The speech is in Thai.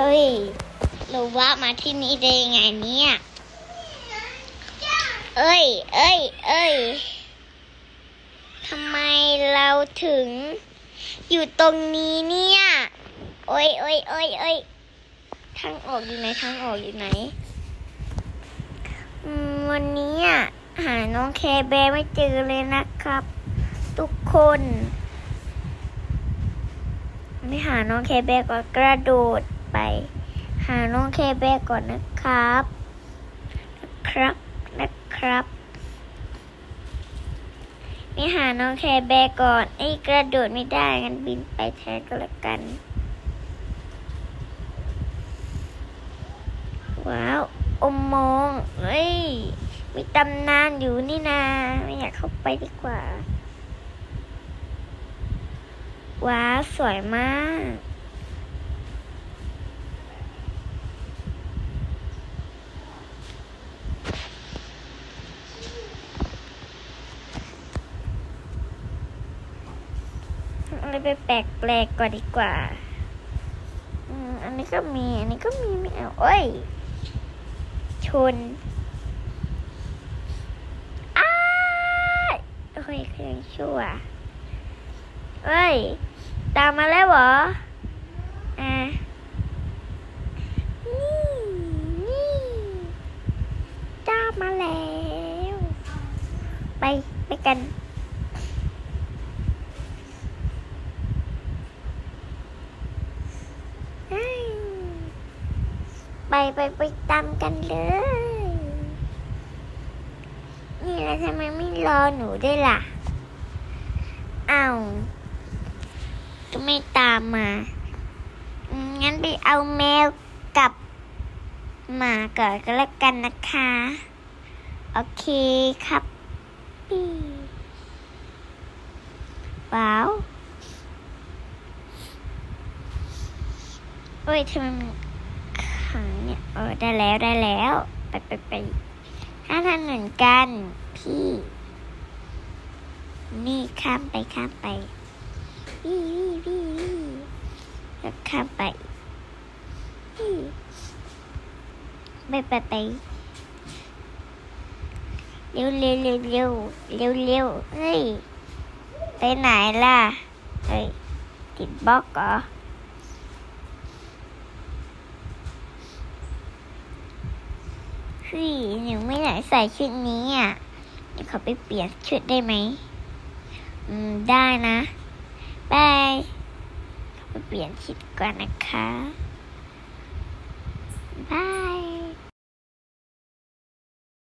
เอ้ยรู้ว่ามาที่นี่ได้ยังไงเนี่ย เอ้ย เอ้ย เอ้ยทำไมเราถึง อยู่ตรงนี้เนี่ย โอ้ยโอ้ยโอ้ยโอ้ยทางออกอยู่ไหนทางออกอยู่ไหนวันนี้หาน้องแคแบร์ไม่เจอเลยนะครับ ทุกคน ไม่หาน้องแคแบร์ก็กระโดด ไป หาน้องแคร์แบก่อนนะครับ นะครับนะครับไม่หาน้องแคร์แบก่อนไอ้กระโดดไม่ได้งั้นบินไปแทนก็แล้วกัน ว้าวอมมองเฮ้ยมีตำนานอยู่นี่นาไม่อยากเข้าไปดีกว่า ว้าวสวยมาก อะไรไปแปลกแปลกๆก่อนดีกว่า อืม อันนี้ก็มี อันนี้ก็มีไม่เอาเอ้ย ชนอ้าโอ้ยเครื่องชั่วเอ้ย ตามมาแล้วเหรอ อะนี่ นี่ตามมาแล้ว ไป ไปกัน ไปไปไปตามกันเลย นี่แล้วทำไมไม่รอหนูด้วยล่ะเอา้าก็ไม่ตามมา งั้นไปเอาแมวกับหมาก่อนก็แล้วกันนะคะ โอเคครับปีว้าว เฮ้ยทำไมมัน ขังเนี่ย เออ ได้แล้วได้แล้ว ไปไปไปห้าทันเหมือนกัน พี่ นี่ข้ามไปข้ามไปวี่วี่วี่วี่แล้วข้ามไปวี่ไปไปไปเร็วเร็วเร็วเร็วเร็วเร็วเฮ้ย ไปไหนล่ะ เฮ้ย ติดบล็อกเหรอ พี่หนูไม่ไหนใส่ชุดนี้อะเดี๋ยวขอไปเปลี่ยนชุดได้ไหม อืม ได้นะบายไปเปลี่ยนชุดก่อนนะคะบาย